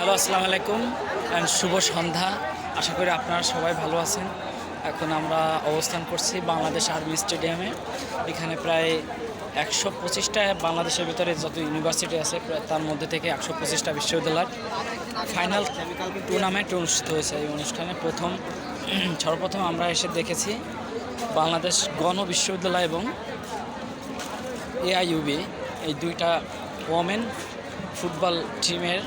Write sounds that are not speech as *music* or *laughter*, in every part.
Hello, আসসালামু আলাইকুম and শুভ সন্ধ্যা। আশা করি আপনারা সবাই ভালো আছেন। এখন আমরা অবস্থান করছি বাংলাদেশ আর্মি স্টেডিয়ামে এখানে প্রায় একশো পঁচিশটা বাংলাদেশের ভিতরে যত ইউনিভার্সিটি আছে তার মধ্যে থেকে একশো পঁচিশটা বিশ্ববিদ্যালয়। ফাইনাল টুর্নামেন্ট অনুষ্ঠিত হয়েছে এই অনুষ্ঠানে। প্রথম, সর্বপ্রথম আমরা এসে দেখেছি বাংলাদেশ গণ বিশ্ববিদ্যালয় এবং এআইইউবি এই দুইটা ওমেন ফুটবল টিমের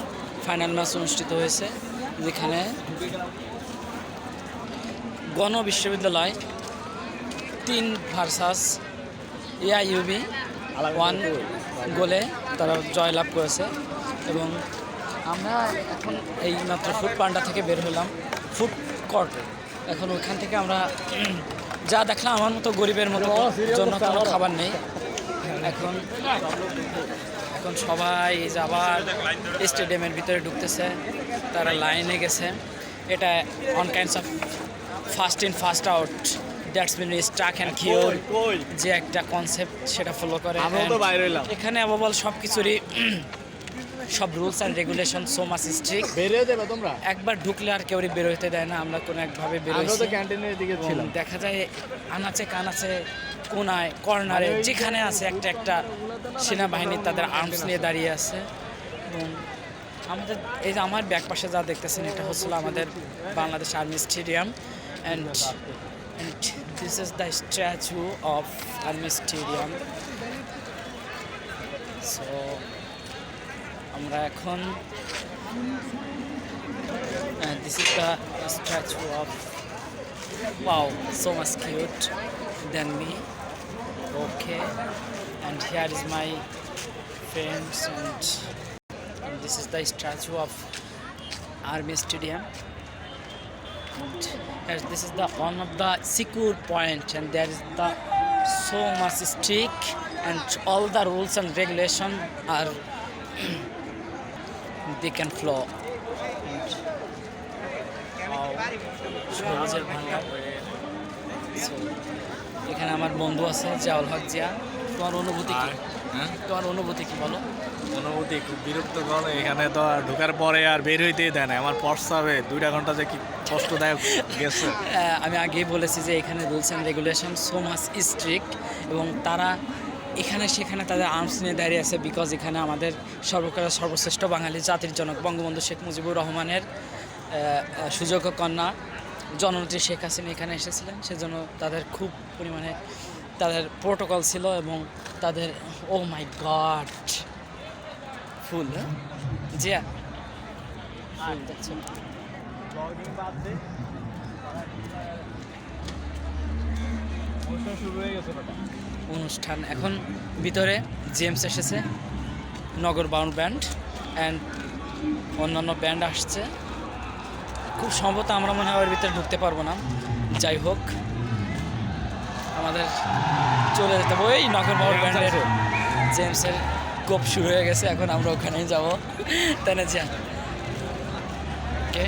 ফাইনাল ম্যাচ অনুষ্ঠিত হয়েছে, যেখানে গণ বিশ্ববিদ্যালয় তিন ভার্সাস এআইইউবি ওয়ান গোলে তারা জয়লাভ করেছে এবং আমরা এখন এই মাত্র ফুড পান্ডা থেকে বের হলাম ফুড কোর্ট এখন ওইখান থেকে আমরা যা দেখলাম, আমার মতো গরিবের মতো, জন্য কোনো খাবার নেই। এখন এখন সবাই এই যে আবার স্টেডিয়ামের ভিতরে ঢুকতেছে তারা লাইনে গেছে। এটা on kinds of first in first out that's mean stack and queue যে একটা কনসেপ্ট সেটা ফলো করে। এখানে আবার সব কিছুরই সব rules and regulation so much strict. বেরিয়ে দেবে তোমরা? একবার ঢুকলে আর কেউ বের হইতে দেয় না আমরা কোনো একভাবে বের আমরা তো ক্যান্টিনের দিকে ছিলাম। দেখা যায় আনাচে কানাচে কোনায় কর্নারে যেখানে আছে একটা একটা সেনাবাহিনী তাদের আর্মস নিয়ে দাঁড়িয়ে আছে। এবং আমাদের এই যে আমার ব্যাক পাশে যা দেখতেছেন এটা হচ্ছিল আমাদের Bangladesh army stadium and and this is the statue of army stadium so আমরা এখন this is the statue of Wow, so much cute than me. Okay, and here is my friends, and, and this is the statue of Army Stadium. And as this is the one of the secure point, and there is the so much strict, and all the rules and regulation are *clears throat* they can flow. And, সবুজের ভান্ডার এখানে আমার বন্ধু আছে জিয়াউল হক জিয়া। তোমার অনুভূতি কি? হ্যাঁ? তোমার অনুভূতি কি বলো? অনুভূতি খুব বিরক্ত বিরক্তকর এখানে তো আর ঢোকার পরে আর বের হইতেই দেয় না। আমার পড়সাবে দুইটা ঘণ্টা যে কি কষ্টদায়ক গেছে। *laughs* আমি আগেই বলেছি যে এখানে rules and regulation so much strict এবং তারা এখানে সেখানে তাদের আর্মস নিয়ে দাঁড়িয়ে আছে বিকজ এখানে আমাদের সর্বকালের সর্বশ্রেষ্ঠ বাঙালি জাতির জনক বঙ্গবন্ধু শেখ মুজিবুর রহমানের সুযোগ্য কন্যা জননেত্রী শেখ হাসিনা এখানে এসেছিলেন। সেজন্য তাদের খুব পরিমাণে তাদের প্রোটোকল ছিল এবং তাদের ও মাই গড ফুল জিয়া ফুল শুরু হয়ে গেছে অনুষ্ঠান। এখন ভিতরে জেমস এসেছে নগর বাউন্ড ব্যান্ড অ্যান্ড অন্যান্য ব্যান্ড আসছে। খুব সম্ভবত আমরা মনে হয় ওর ভিতরে ঢুকতে পারব না। যাই হোক আমাদের চলে যেতে হবে। ওই নগর বাউন্ড ব্যান্ডের জেমসের কোপ শুরু হয়ে গেছে এখন আমরা ওখানেই যাব। তাই না যা ওকে